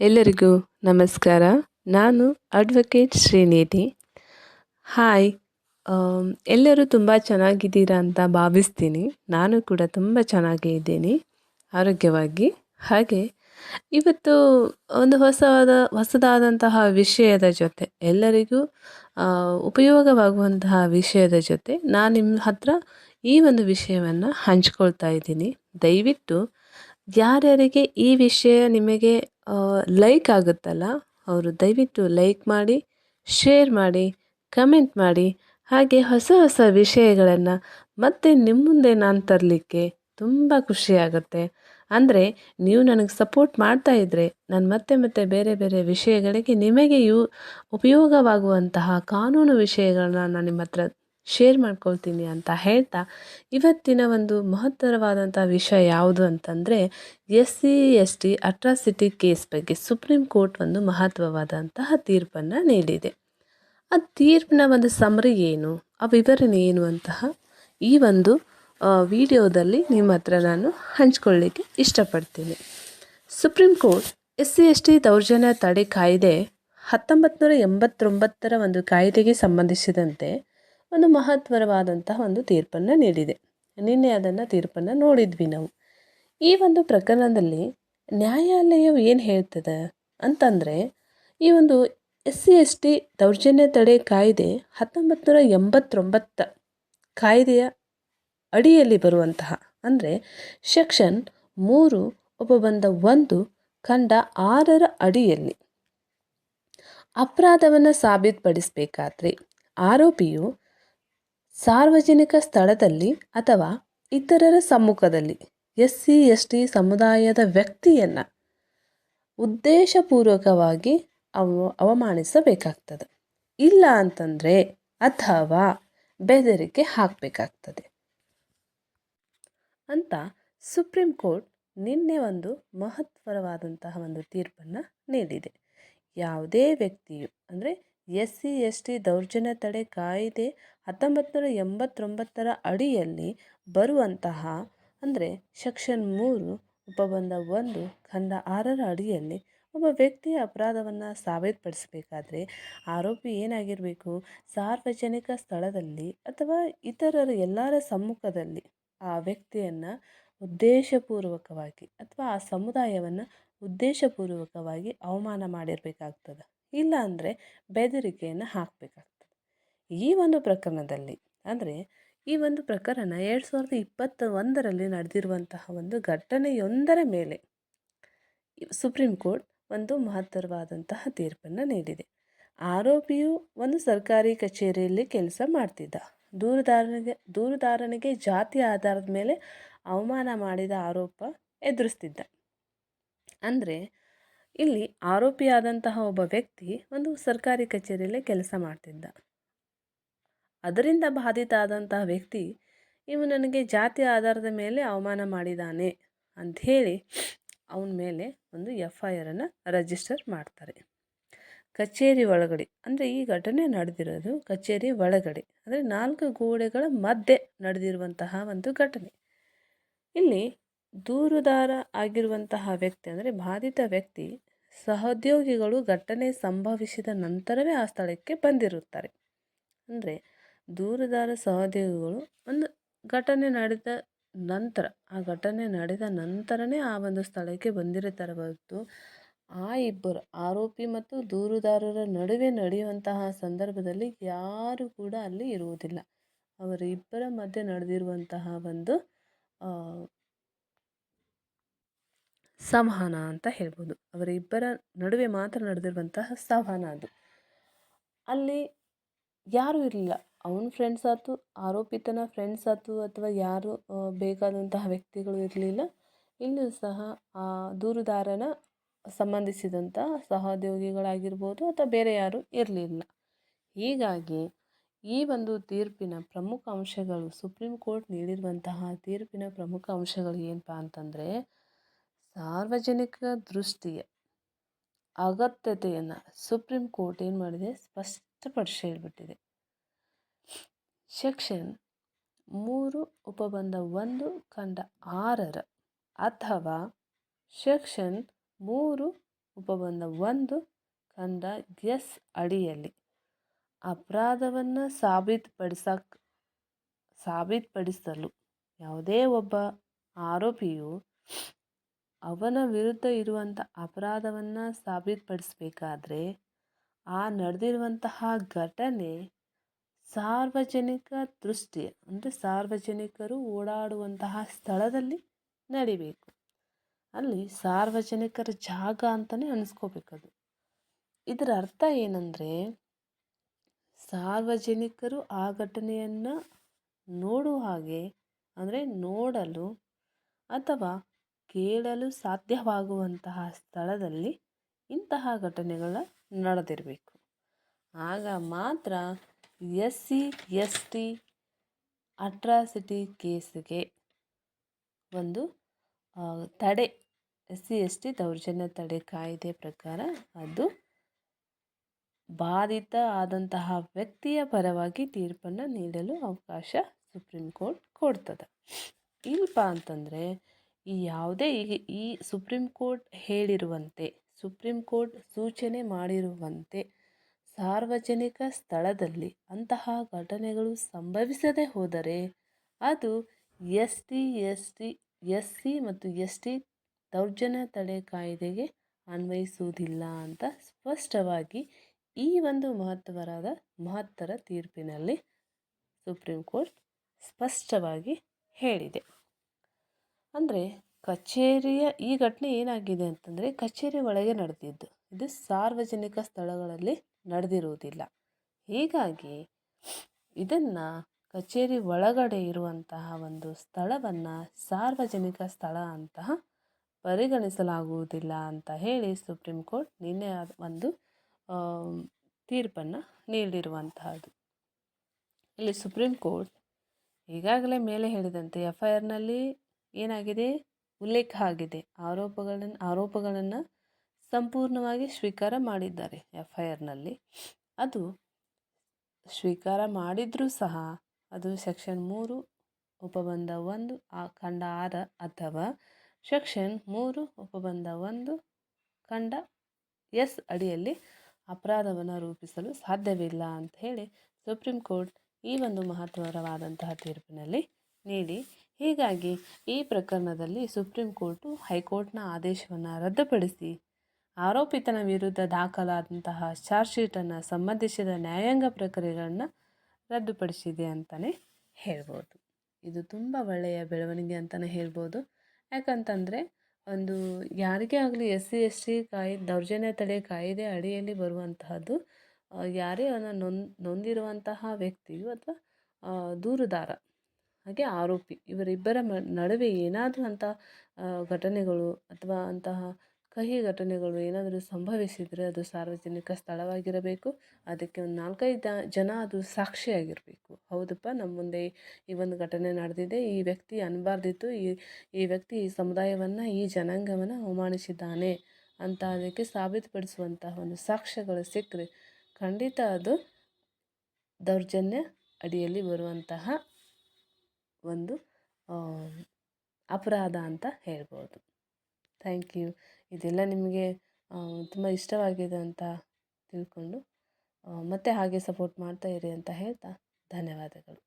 ಎಲ್ಲರಿಗೂ ನಮಸ್ಕಾರ. ನಾನು ಅಡ್ವೊಕೇಟ್ ಶ್ರೀನಿಧಿ. ಹಾಯ್ ಎಲ್ಲರೂ ತುಂಬ ಚೆನ್ನಾಗಿದ್ದೀರಾ ಅಂತ ಭಾವಿಸ್ತೀನಿ. ನಾನು ಕೂಡ ತುಂಬ ಚೆನ್ನಾಗೇ ಇದ್ದೀನಿ, ಆರೋಗ್ಯವಾಗಿ. ಹಾಗೆ, ಇವತ್ತು ಒಂದು ಹೊಸವಾದ, ಹೊಸದಾದಂತಹ ವಿಷಯದ ಜೊತೆ, ಎಲ್ಲರಿಗೂ ಉಪಯೋಗವಾಗುವಂತಹ ವಿಷಯದ ಜೊತೆ ನಾನು ನಿಮ್ಮ ಹತ್ರ ಈ ಒಂದು ವಿಷಯವನ್ನು ಹಂಚ್ಕೊಳ್ತಾ ಇದ್ದೀನಿ. ದಯವಿಟ್ಟು, ಯಾರ್ಯಾರಿಗೆ ಈ ವಿಷಯ ನಿಮಗೆ ಲೈಕ್ ಆಗುತ್ತಲ್ಲ? ಅವರು ದಯವಿಟ್ಟು ಲೈಕ್ ಮಾಡಿ ಶೇರ್ ಮಾಡಿ ಕಮೆಂಟ್ ಮಾಡಿ. ಹಾಗೆ ಹೊಸ ಹೊಸ ವಿಷಯಗಳನ್ನು ಮತ್ತೆ ನಿಮ್ಮ ಮುಂದೆ ನಾನು ತರಲಿಕ್ಕೆ ತುಂಬ ಖುಷಿಯಾಗುತ್ತೆ ಅಂದರೆ ನೀವು ನನಗೆ ಸಪೋರ್ಟ್ ಮಾಡ್ತಾ ಇದ್ದರೆ ನಾನು ಮತ್ತೆ ಮತ್ತೆ ಬೇರೆ ಬೇರೆ ವಿಷಯಗಳಿಗೆ ನಿಮಗೆ ಯೂ, ಉಪಯೋಗವಾಗುವಂತಹ ಕಾನೂನು ವಿಷಯಗಳನ್ನ ನಾನು ನಿಮ್ಮ ಹತ್ರ ಶೇರ್ ಮಾಡ್ಕೊಳ್ತೀನಿ ಅಂತ ಹೇಳ್ತಾ, ಇವತ್ತಿನ ಒಂದು ಮಹತ್ತರವಾದಂಥ ವಿಷಯ ಯಾವುದು ಅಂತಂದರೆ S C S T atrocity case ಬಗ್ಗೆ ಸುಪ್ರೀಂ ಕೋರ್ಟ್ ಒಂದು ಮಹತ್ವವಾದಂತಹ ತೀರ್ಪನ್ನು ನೀಡಿದೆ. ಆ ತೀರ್ಪಿನ ಒಂದು ಸಮರಿ ಏನು, ಆ ವಿವರಣೆ ಏನು ಅಂತಹ ಈ ಒಂದು ವಿಡಿಯೋದಲ್ಲಿ ನಿಮ್ಮ ಹತ್ರ ನಾನು ಹಂಚ್ಕೊಳ್ಳಿಕ್ಕೆ ಇಷ್ಟಪಡ್ತೀನಿ. Supreme court S C S T ದೌರ್ಜನ್ಯ ತಡೆ ಕಾಯ್ದೆ ಹತ್ತೊಂಬತ್ತು ನೂರ ಎಂಬತ್ತೊಂಬತ್ತರ ಒಂದು ಕಾಯ್ದೆಗೆ ಸಂಬಂಧಿಸಿದಂತೆ ಒಂದು ಮಹತ್ವರವಾದಂತಹ ಒಂದು ತೀರ್ಪನ್ನು ನೀಡಿದೆ. ನಿನ್ನೆ ಅದನ್ನು ತೀರ್ಪನ್ನು ನೋಡಿದ್ವಿ ನಾವು. ಈ ಒಂದು ಪ್ರಕರಣದಲ್ಲಿ ನ್ಯಾಯಾಲಯವು ಏನು ಹೇಳ್ತದೆ ಅಂತಂದರೆ, ಈ ಒಂದು ಎಸ್ ಸಿ ಎಸ್ ಟಿ ದೌರ್ಜನ್ಯ ತಡೆ ಕಾಯ್ದೆ ಹತ್ತೊಂಬತ್ತು ನೂರ ಎಂಬತ್ತೊಂಬತ್ತ ಕಾಯ್ದೆಯ ಅಡಿಯಲ್ಲಿ ಬರುವಂತಹ, ಅಂದರೆ ಸೆಕ್ಷನ್ ಮೂರು ಉಪಬಂಧ ಒಂದು ಖಂಡ ಆರರ ಅಡಿಯಲ್ಲಿ ಅಪರಾಧವನ್ನು ಸಾಬೀತುಪಡಿಸಬೇಕಾದ್ರೆ ಆರೋಪಿಯು ಸಾರ್ವಜನಿಕ ಸ್ಥಳದಲ್ಲಿ ಅಥವಾ ಇತರರ ಸಮ್ಮುಖದಲ್ಲಿ ಎಸ್ ಸಿ ಎಸ್ ಟಿ ಸಮುದಾಯದ ವ್ಯಕ್ತಿಯನ್ನು ಉದ್ದೇಶಪೂರ್ವಕವಾಗಿ ಅವ, ಅವಮಾನಿಸಬೇಕಾಗ್ತದೆ. ಇಲ್ಲ ಅಂತಂದರೆ ಅಥವಾ ಬೆದರಿಕೆ ಹಾಕಬೇಕಾಗ್ತದೆ. ಅಂತ ಸುಪ್ರೀಂ ಕೋರ್ಟ್ ನಿನ್ನೆ ಒಂದು ಮಹತ್ವರವಾದಂತಹ ಒಂದು ತೀರ್ಪನ್ನು ನೀಡಿದೆ. ಯಾವುದೇ ವ್ಯಕ್ತಿಯು, ಅಂದರೆ ಎಸ್ ಸಿ ಎಸ್ ಟಿ ದೌರ್ಜನ್ಯ ತಡೆ ಕಾಯ್ದೆ ಹತ್ತೊಂಬತ್ತು ನೂರ ಎಂಬತ್ತೊಂಬತ್ತರ ಅಡಿಯಲ್ಲಿ ಬರುವಂತಹ, ಅಂದರೆ ಸೆಕ್ಷನ್ ಮೂರು, ಉಪಬಂಧ ಒಂದು, ಖಂಡ ಆರರ ಅಡಿಯಲ್ಲಿ ಒಬ್ಬ ವ್ಯಕ್ತಿಯ ಅಪರಾಧವನ್ನು ಸಾಬೀತುಪಡಿಸಬೇಕಾದ್ರೆ ಆರೋಪಿ ಏನಾಗಿರಬೇಕು? ಸಾರ್ವಜನಿಕ ಸ್ಥಳದಲ್ಲಿ ಅಥವಾ ಇತರರ ಎಲ್ಲರ ಸಮ್ಮುಖದಲ್ಲಿ ಆ ವ್ಯಕ್ತಿಯನ್ನು ಉದ್ದೇಶಪೂರ್ವಕವಾಗಿ ಅಥವಾ ಆ ಸಮುದಾಯವನ್ನು ಉದ್ದೇಶಪೂರ್ವಕವಾಗಿ ಅವಮಾನ ಮಾಡಿರಬೇಕಾಗ್ತದೆ? ಇಲ್ಲ ಅಂದರೆ ಬೆದರಿಕೆಯನ್ನು ಹಾಕಬೇಕಾಗ್ತದೆ. ಈ ಒಂದು ಪ್ರಕರಣದಲ್ಲಿ ಅಂದರೆ ಈ ಒಂದು ಪ್ರಕರಣ ಎರಡು ಸಾವಿರದ ಇಪ್ಪತ್ತ ಒಂದರಲ್ಲಿ ನಡೆದಿರುವಂತಹ ಒಂದು ಘಟನೆಯೊಂದರ ಮೇಲೆ ಸುಪ್ರೀಂ ಕೋರ್ಟ್ ಒಂದು ಮಹತ್ತರವಾದಂತಹ ತೀರ್ಪನ್ನು ನೀಡಿದೆ. ಆರೋಪಿಯು ಒಂದು ಸರ್ಕಾರಿ ಕಚೇರಿಯಲ್ಲಿ ಕೆಲಸ ಮಾಡ್ತಿದ್ದ. ದೂರುದಾರನಿಗೆ ದೂರುದಾರನಿಗೆ ಜಾತಿ ಆಧಾರದ ಮೇಲೆ ಅವಮಾನ ಮಾಡಿದ ಆರೋಪ ಎದುರಿಸ್ತಿದ್ದ. ಅಂದರೆ ಇಲ್ಲಿ ಆರೋಪಿಯಾದಂತಹ ಒಬ್ಬ ವ್ಯಕ್ತಿ ಒಂದು ಸರ್ಕಾರಿ ಕಚೇರಿಯಲ್ಲಿ ಕೆಲಸ ಮಾಡ್ತಿದ್ದ. ಅದರಿಂದ ಬಾಧಿತ ಆದಂತಹ ವ್ಯಕ್ತಿ ಇವು ನನಗೆ ಜಾತಿ ಆಧಾರದ ಮೇಲೆ ಅವಮಾನ ಮಾಡಿದ್ದಾನೆ ಅಂಥೇಳಿ ಅವನ ಮೇಲೆ ಒಂದು ಎಫ್ ಐ ಆರನ್ನು ರಜಿಸ್ಟರ್ ಮಾಡ್ತಾರೆ. ಕಚೇರಿ ಒಳಗಡೆ, ಅಂದರೆ ಈ ಘಟನೆ ನಡೆದಿರೋದು ಕಚೇರಿ ಒಳಗಡೆ, ಅಂದರೆ ನಾಲ್ಕು ಗೋಡೆಗಳ ಮಧ್ಯೆ ನಡೆದಿರುವಂತಹ ಒಂದು ಘಟನೆ. ಇಲ್ಲಿ ದೂರುದಾರ ಆಗಿರುವಂತಹ ವ್ಯಕ್ತಿ ಅಂದರೆ ಬಾಧಿತ ವ್ಯಕ್ತಿ, ಸಹೋದ್ಯೋಗಿಗಳು ಘಟನೆ ಸಂಭವಿಸಿದ ನಂತರವೇ ಆ ಸ್ಥಳಕ್ಕೆ ಬಂದಿರುತ್ತಾರೆ. ಅಂದರೆ ದೂರುದಾರ ಸಹೋದ್ಯೋಗಿಗಳು ಒಂದು ಘಟನೆ ನಡೆದ ನಂತರ, ಆ ಘಟನೆ ನಡೆದ ನಂತರನೇ ಆ ಒಂದು ಸ್ಥಳಕ್ಕೆ ಬಂದಿರುತ್ತಾರೆ ಹೊರತು ಆ ಇಬ್ಬರು, ಆರೋಪಿ ಮತ್ತು ದೂರುದಾರರ ನಡುವೆ ನಡೆಯುವಂತಹ ಸಂದರ್ಭದಲ್ಲಿ ಯಾರು ಕೂಡ ಅಲ್ಲಿ ಇರುವುದಿಲ್ಲ. ಅವರಿಬ್ಬರ ಮಧ್ಯೆ ನಡೆದಿರುವಂತಹ ಒಂದು ಸಂವಹನ ಅಂತ ಹೇಳ್ಬೋದು. ಅವರ ಇಬ್ಬರ ನಡುವೆ ಮಾತ್ರ ನಡೆದಿರುವಂತಹ ಸಂವಹನ ಅದು. ಅಲ್ಲಿ ಯಾರೂ ಇರಲಿಲ್ಲ. ಅವನ ಫ್ರೆಂಡ್ಸ್ ಆಯ್ತು ಆರೋಪಿತನ ಫ್ರೆಂಡ್ಸ್ ಆಯ್ತು ಅಥವಾ ಯಾರು ಬೇಕಾದಂತಹ ವ್ಯಕ್ತಿಗಳು ಇರಲಿಲ್ಲ. ಇಲ್ಲೂ ಸಹ ಆ ದೂರುದಾರನ ಸಂಬಂಧಿಸಿದಂಥ ಸಹೋದ್ಯೋಗಿಗಳಾಗಿರ್ಬೋದು ಅಥವಾ ಬೇರೆ ಯಾರೂ ಇರಲಿಲ್ಲ. ಹೀಗಾಗಿ ಈ ಒಂದು ತೀರ್ಪಿನ ಪ್ರಮುಖ ಅಂಶಗಳು, ಸುಪ್ರೀಂ ಕೋರ್ಟ್ ನೀಡಿರುವಂತಹ ತೀರ್ಪಿನ ಪ್ರಮುಖ ಅಂಶಗಳು ಏನಪ್ಪ ಅಂತಂದರೆ ಸಾರ್ವಜನಿಕ ದೃಷ್ಟಿಯ ಅಗತ್ಯತೆಯನ್ನು ಸುಪ್ರೀಂ ಕೋರ್ಟ್ ಏನು ಮಾಡಿದೆ? ಸ್ಪಷ್ಟಪಡಿಸಿ ಹೇಳ್ಬಿಟ್ಟಿದೆ. ಸೆಕ್ಷನ್ ಮೂರು, ಉಪಬಂಧ ಒಂದು ಖಂಡ ಆರರ ಅಥವಾ ಸೆಕ್ಷನ್ ಮೂರು, ಉಪಬಂಧ ಒಂದು ಖಂಡ ಎಸ್ ಅಡಿಯಲ್ಲಿ ಅಪರಾಧವನ್ನು ಸಾಬೀತುಪಡಿಸಕ್, ಸಾಬೀತುಪಡಿಸಲು ಯಾವುದೇ ಒಬ್ಬ ಆರೋಪಿಯು ಅವನ ವಿರುದ್ಧ ಇರುವಂಥ ಅಪರಾಧವನ್ನು ಸಾಬೀತುಪಡಿಸ್ಬೇಕಾದ್ರೆ ಆ ನಡೆದಿರುವಂತಹ ಘಟನೆ ಸಾರ್ವಜನಿಕ ದೃಷ್ಟಿ, ಅಂದರೆ ಸಾರ್ವಜನಿಕರು ಓಡಾಡುವಂತಹ ಸ್ಥಳದಲ್ಲಿ ನಡಿಬೇಕು. ಅಲ್ಲಿ ಸಾರ್ವಜನಿಕರ ಜಾಗ ಅಂತಲೇ ಅನಿಸ್ಕೋಬೇಕದು. ಇದರ ಅರ್ಥ ಏನಂದರೆ ಸಾರ್ವಜನಿಕರು ಆ ಘಟನೆಯನ್ನು ನೋಡುವ ಹಾಗೆ, ಅಂದರೆ ನೋಡಲು ಅಥವಾ ಕೇಳಲು ಸಾಧ್ಯವಾಗುವಂತಹ ಸ್ಥಳದಲ್ಲಿ ಇಂತಹ ಘಟನೆಗಳ ನಡೆದಿರಬೇಕು. ಆಗ ಮಾತ್ರ S C S T atrocity ಕೇಸ್ಗೆ ಒಂದು ತಡೆ ಎಸ್ ಸಿ ಎಸ್ ಟಿ ದೌರ್ಜನ್ಯ ತಡೆ ಕಾಯ್ದೆ ಪ್ರಕಾರ ಅದು ಬಾಧಿತ ಆದಂತಹ ವ್ಯಕ್ತಿಯ ಪರವಾಗಿ ತೀರ್ಪನ್ನು ನೀಡಲು ಅವಕಾಶ ಸುಪ್ರೀಂ ಕೋರ್ಟ್ ಕೊಡ್ತದೆ. ಇಲ್ಲಪ್ಪ ಅಂತಂದರೆ ಈ ಯಾವುದೇ ಈಗ ಈ ಸುಪ್ರೀಂ ಕೋರ್ಟ್ ಹೇಳಿರುವಂತೆ, ಸುಪ್ರೀಂ ಕೋರ್ಟ್ ಸೂಚನೆ ಮಾಡಿರುವಂತೆ ಸಾರ್ವಜನಿಕ ಸ್ಥಳದಲ್ಲಿ ಅಂತಹ ಘಟನೆಗಳು ಸಂಭವಿಸದೇ ಹೋದರೆ ಅದು S T S T S C ಮತ್ತು ಎಸ್ ಟಿ ದೌರ್ಜನ್ಯ ತಡೆ ಕಾಯ್ದೆಗೆ ಅನ್ವಯಿಸುವುದಿಲ್ಲ ಅಂತ ಸ್ಪಷ್ಟವಾಗಿ ಈ ಒಂದು ಮಹತ್ವರಾದ ಮಹತ್ತರ ತೀರ್ಪಿನಲ್ಲಿ ಸುಪ್ರೀಂ ಕೋರ್ಟ್ ಸ್ಪಷ್ಟವಾಗಿ ಹೇಳಿದೆ. ಅಂದರೆ ಕಚೇರಿಯ ಈ ಘಟನೆ ಏನಾಗಿದೆ ಅಂತಂದರೆ ಕಚೇರಿ ಒಳಗೆ ನಡೆದಿದ್ದು. ಇದು ಸಾರ್ವಜನಿಕ ಸ್ಥಳಗಳಲ್ಲಿ ನಡೆದಿರುವುದಿಲ್ಲ. ಹೀಗಾಗಿ ಇದನ್ನು ಕಚೇರಿ ಒಳಗಡೆ ಇರುವಂತಹ ಒಂದು ಸ್ಥಳವನ್ನು ಸಾರ್ವಜನಿಕ ಸ್ಥಳ ಅಂತಹ ಪರಿಗಣಿಸಲಾಗುವುದಿಲ್ಲ ಅಂತ ಹೇಳಿ ಸುಪ್ರೀಂ ಕೋರ್ಟ್ ನಿನ್ನೆ ಒಂದು ತೀರ್ಪನ್ನು ನೀಡಿರುವಂತಹದ್ದು. ಇಲ್ಲಿ ಸುಪ್ರೀಂ ಕೋರ್ಟ್ ಈಗಾಗಲೇ ಮೇಲೆ ಹೇಳಿದಂತೆ ಎಫ್ ಐ ಆರ್ನಲ್ಲಿ ಏನಾಗಿದೆ? ಉಲ್ಲೇಖ ಆಗಿದೆ. ಆರೋಪಗಳನ್ನು ಆರೋಪಗಳನ್ನು ಸಂಪೂರ್ಣವಾಗಿ ಸ್ವೀಕಾರ ಮಾಡಿದ್ದಾರೆ ಎಫ್ ಐ ಆರ್ನಲ್ಲಿ ಅದು ಸ್ವೀಕಾರ ಮಾಡಿದರೂ ಸಹ ಅದು ಸೆಕ್ಷನ್ ಮೂರು ಉಪಬಂಧ ಒಂದು, ಆ ಖಂಡ ಆರ ಅಥವಾ ಸೆಕ್ಷನ್ ಮೂರು ಉಪಬಂಧ ಒಂದು ಖಂಡ ಎಸ್ ಅಡಿಯಲ್ಲಿ ಅಪರಾಧವನ್ನು ರೂಪಿಸಲು ಸಾಧ್ಯವಿಲ್ಲ ಅಂತ ಹೇಳಿ ಸುಪ್ರೀಂ ಕೋರ್ಟ್ ಈ ಒಂದು ಮಹತ್ವರವಾದಂತಹ ತೀರ್ಪಿನಲ್ಲಿ ನೀಡಿ ಹೀಗಾಗಿ ಈ ಪ್ರಕರಣದಲ್ಲಿ ಸುಪ್ರೀಂ ಕೋರ್ಟು ಹೈಕೋರ್ಟ್ನ ಆದೇಶವನ್ನು ರದ್ದುಪಡಿಸಿ ಆರೋಪಿತನ ವಿರುದ್ಧ ದಾಖಲಾದಂತಹ ಚಾರ್ಜ್ ಶೀಟನ್ನು ಸಂಬಂಧಿಸಿದ ನ್ಯಾಯಾಂಗ ಪ್ರಕ್ರಿಯೆಗಳನ್ನು ರದ್ದುಪಡಿಸಿದೆ ಅಂತಲೇ ಹೇಳ್ಬೋದು. ಇದು ತುಂಬ ಒಳ್ಳೆಯ ಬೆಳವಣಿಗೆ ಅಂತಲೇ ಹೇಳ್ಬೋದು. ಯಾಕಂತಂದರೆ ಒಂದು ಯಾರಿಗೇ ಆಗಲಿ ಎಸ್ ಸಿ, ಎಸ್ ಟಿ ಕಾಯಿ, ದೌರ್ಜನ್ಯ ತಡೆ ಕಾಯಿದೆ ಅಡಿಯಲ್ಲಿ ಬರುವಂತಹದ್ದು ಯಾರೇ ನೊಂದ್, ನೊಂದಿರುವಂತಹ ವ್ಯಕ್ತಿಯು ಅಥವಾ ದೂರುದಾರ ಹಾಗೆ ಆರೋಪಿ. ಇವರಿಬ್ಬರ ಮ, ನಡುವೆ ಏನಾದರೂ ಅಂಥ ಘಟನೆಗಳು ಅಥವಾ ಅಂತಹ ಕಹಿ ಘಟನೆಗಳು ಏನಾದರೂ ಸಂಭವಿಸಿದರೆ ಅದು ಸಾರ್ವಜನಿಕ ಸ್ಥಳವಾಗಿರಬೇಕು. ಅದಕ್ಕೆ ಒಂದು ನಾಲ್ಕೈದು ಜನ ಅದು ಸಾಕ್ಷಿಯಾಗಿರಬೇಕು. ಹೌದಪ್ಪ, ನಮ್ಮ ಮುಂದೆ ಈ ಒಂದು ಘಟನೆ ನಡೆದಿದೆ. ಈ ವ್ಯಕ್ತಿ ಅನ್ಬಾರ್ದಿತ್ತು. ಈ ಈ ವ್ಯಕ್ತಿ ಈ ಸಮುದಾಯವನ್ನು, ಈ ಜನಾಂಗವನ್ನು ಅವಮಾನಿಸಿದ್ದಾನೆ ಅಂತ ಅದಕ್ಕೆ ಸಾಬೀತುಪಡಿಸುವಂತಹ ಒಂದು ಸಾಕ್ಷ್ಯಗಳು ಸಿಕ್ಕರೆ ಖಂಡಿತ ಅದು ದೌರ್ಜನ್ಯ ಅಡಿಯಲ್ಲಿ ಬರುವಂತಹ ಒಂದು ಅಪರಾಧ ಅಂತ ಹೇಳ್ಬೋದು. Thank you. ಇದೆಲ್ಲ ನಿಮಗೆ ತುಂಬ ಇಷ್ಟವಾಗಿದೆ ಅಂತ ತಿಳ್ಕೊಂಡು ಮತ್ತೆ ಹಾಗೆ ಸಪೋರ್ಟ್ ಮಾಡ್ತಾ ಇರಿ ಅಂತ ಹೇಳ್ತಾ ಧನ್ಯವಾದಗಳು.